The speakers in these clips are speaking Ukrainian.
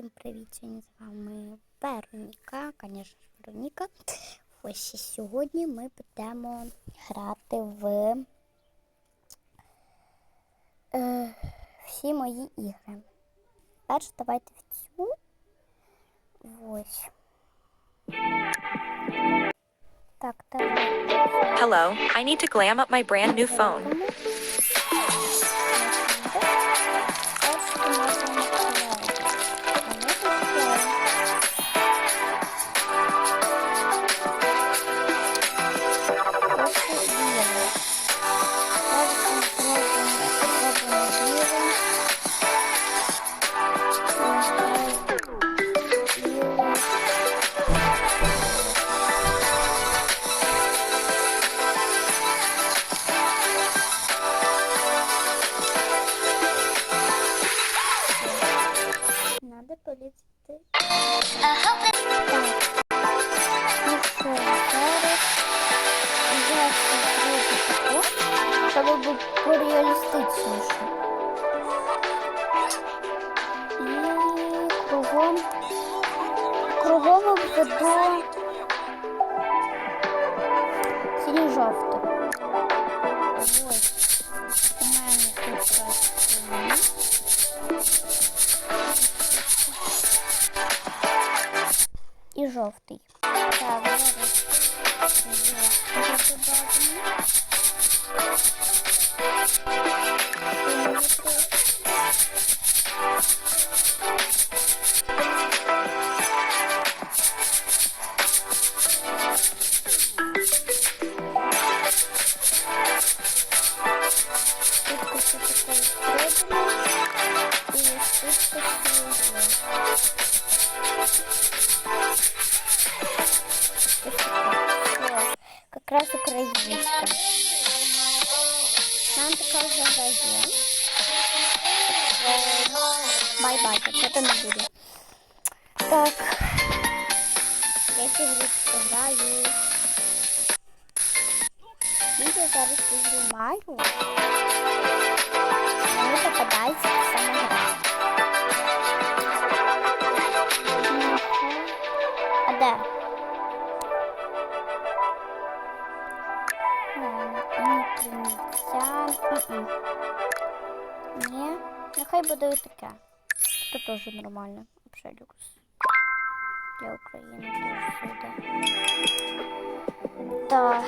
Всім привіт! Сьогодні з вами Вероніка, звісно ж, Вероніка. Ось і сьогодні ми будемо грати в е, всі мої ігри. Перш давайте в цю. Ось. Так, давай. Hello, I need to glam up my brand new phone. Полетіти. Щоб було пореалістичніше. І кругом, кругом обведу синьо-жовтим. Ось. Тут все таке зроблено. І ось тут таке зроблено. Класс. Как раз украинская. Нам така вже грає. Бай-бай, это не буде. Так. Я сьогодні граю. Відео зараз знімаю. Мені попадається саме гра. А де? М-м. Ні. Нехай буде ось таке. Це теж нормально. Взагалі люкс. Для України теж сюди. Так.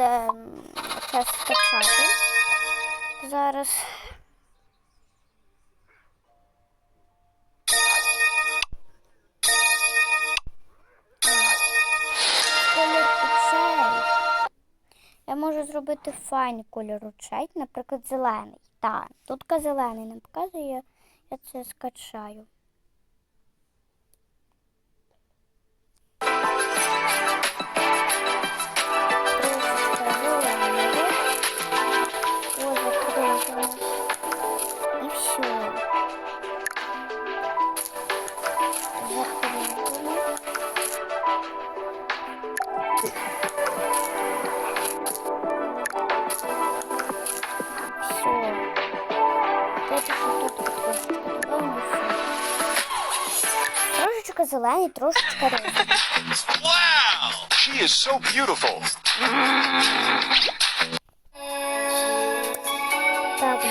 Буде час скачати. Зараз. Я можу зробити файний кольор очей, наприклад, зелений. Так, тут зелений не показує, я це скачаю. Трошечки зелений, трошечки розовий. Wow! She is so beautiful. Так,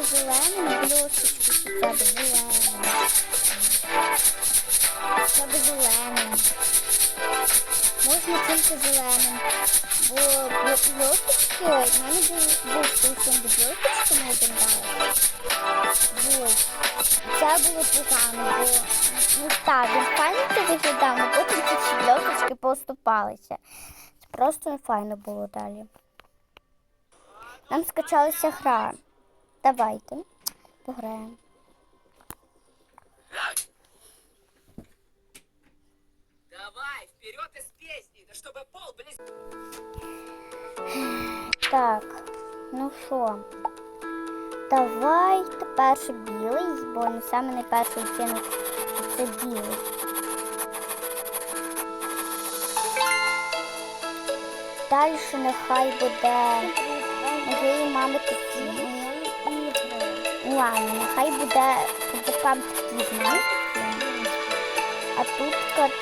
Ну, давайте зеленим бльосочку хоча б зеленим. Хоча б зеленим. Можна тільки зеленим. Бо бльосочки, в мене був, був стосом бльосочками один. Ось. Це було погано, бо ну так, він файно це виглядав, але потім ці бльосочки поступалися. Це просто не файно було далі. Нам скачалася гра. Давайте пограємо. Давай, вперед из песни, да чтобы пол близ... Так, ну що? Давайте перший білий, бо не саме найперший відтінок це білий. Далі нехай буде моєї мами такі. Ладно, нехай буде кубикам такі. А тут кат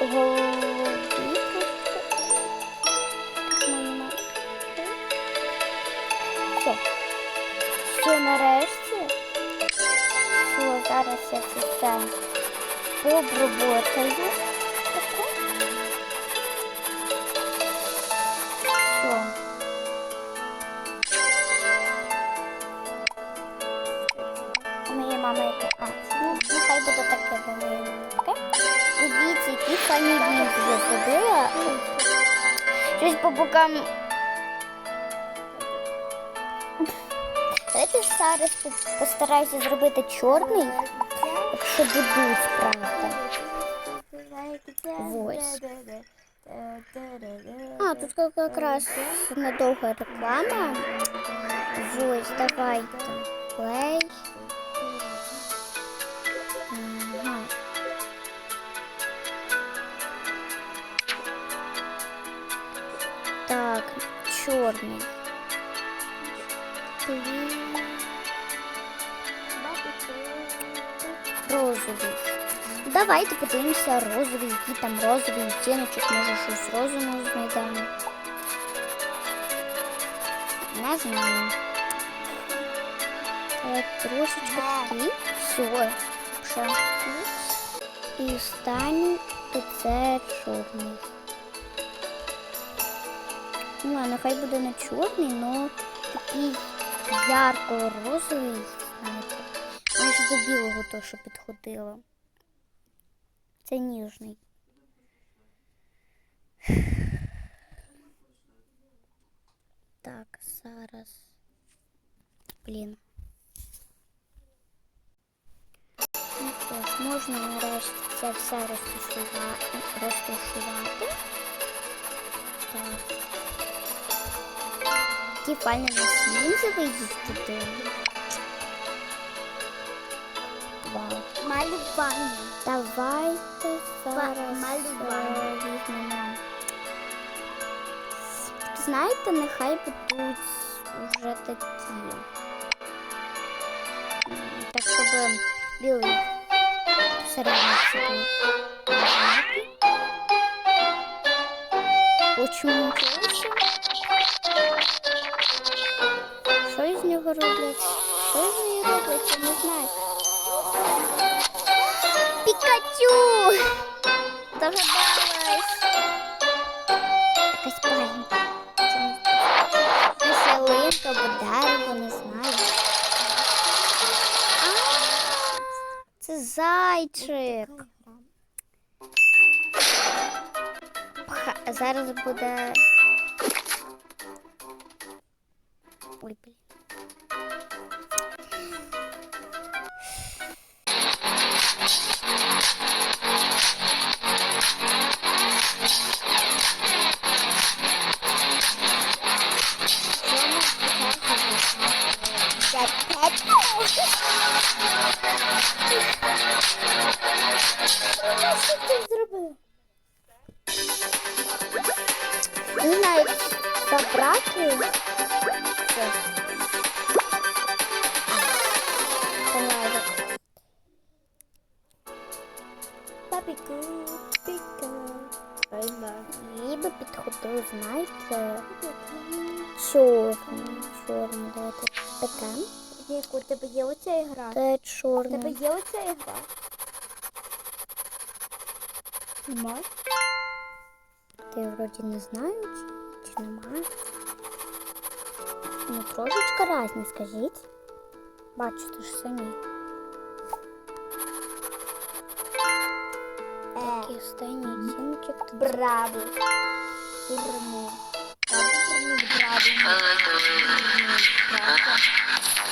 голубі Все. Все, нарешті. Все, зараз я це все пообработаю. Нехай буде таке мами. Дивіться, які фані вінки я зробила. Щось по бокам Давайте зараз по- постараюся зробити чорний, якщо будуть, правда. Ось. А, тут як- якраз недовга реклама. Ось, давайте. Плей. Давайте подивимося розовий, який там розовий відтіночок, може щось розового знайдемо. Не знаю. Трошечки такий. Все. Ще. І останній це чорний. Ну, а нехай буде не чорний, але такий ярко-розовий, знаєте. Майже до білого то, що підходило. Це ніжний. Так, зараз. Блін. Ну що ж, можна нарешті це все розташувати. розташувати. Так. Який файний у нас лінзовий їздити. Вау. Малювання. Давайте зараз малювання. візьмемо. Знаєте, нехай будуть вже такі. Так, щоб білий був. Почему чогось? Що із нього роблять? Що з нею роблять? Я не знаю. Пікачу! Догадалась. Якась пальма. Це не знаю. Це зайчик. Зараз буде. Ти зробив? Не знаю, як забрати. Все. Поняла. Папіку, піка. Їй би підходив, знаєте, чорний, чорний, давайте таке. Ніку, у тебе є оця ігра? Це У тебе є оця ігра? Нема? Ти вроді не знаю, чи, чи немає. Ну, трошечки різні, скажіть. Бачите ж самі. Такі останні цінчик. тут. Браво. Турнір. Браво, браво. Браво.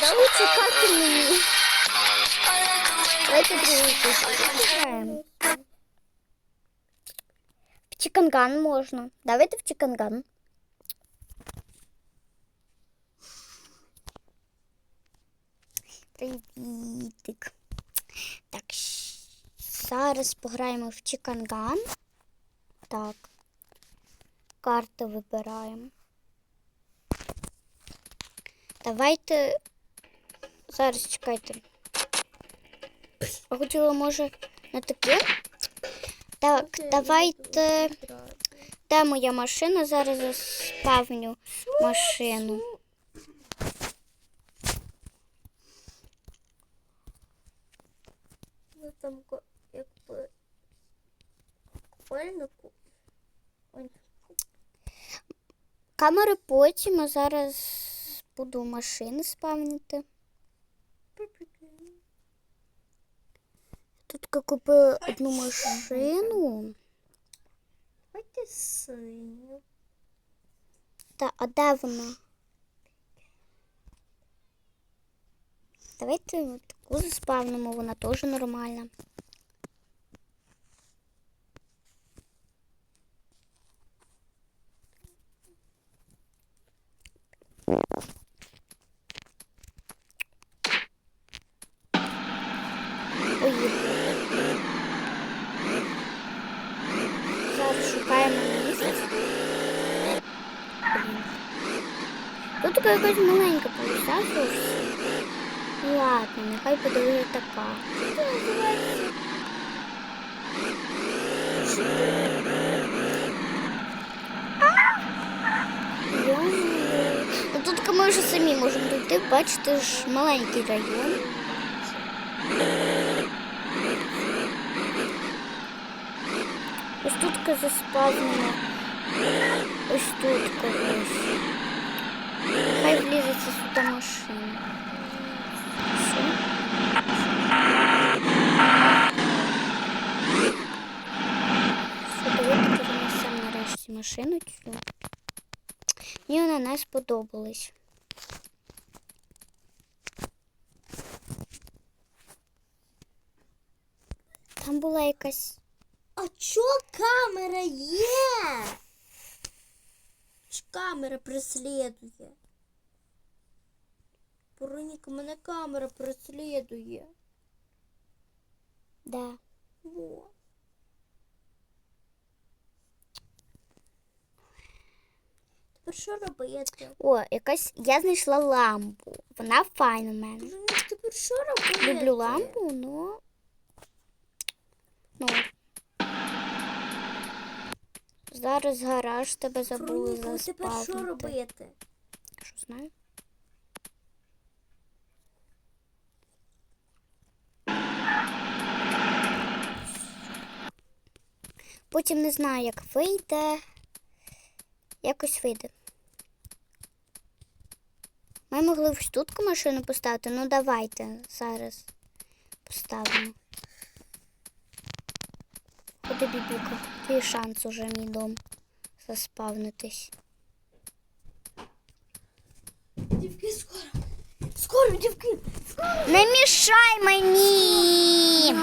Дали чекати мені. Давайте. В Чиканган можна. Давайте в Чиканган. Привітик. Так, зараз пограємо в Чиканган. Так. Карту вибираємо. Давайте. Зараз чекайте. Я хотіла, може, на таке. Так, давайте. Де моя машина? Зараз заспавню машину. Ну там якби прикольно. ку- Ой, Камери потім, а зараз буду машини спавнити. Тут купила одну машину. Давайте синю. Та, а де вона? Давайте таку заспавнимо, вона теж нормальна. Така якась маленька. Ну ладно, нехай буде така. Тут ми вже самі можемо дойти, бачите ж маленький район. Ось тут заспавнено. Ось тут когось. Хай влізеться сюди машина. Давайте перенесемо нарешті машину цю. Мені вона не сподобалась. Там була якась. А чо камера є? Камера преслідує. Вероніка, мене камера преслідує. Да. Во. Тепер що робити? О, якась. Я знайшла лампу. Вона файна в мене. Вероніка, тепер що робити? Люблю лампу, но. Ну. Зараз гараж тебе забули Вероніка, тепер що заспавнити. робити? Що знаю? Потім не знаю, як вийде. Якось вийде. Ми могли ось тут машину поставити. Ну давайте зараз поставимо. Ходи, бібіка. Твій шанс уже мій дом заспавнитись. Дівки, скоро. Скоро, дівки. Скоро! Не мішай мені!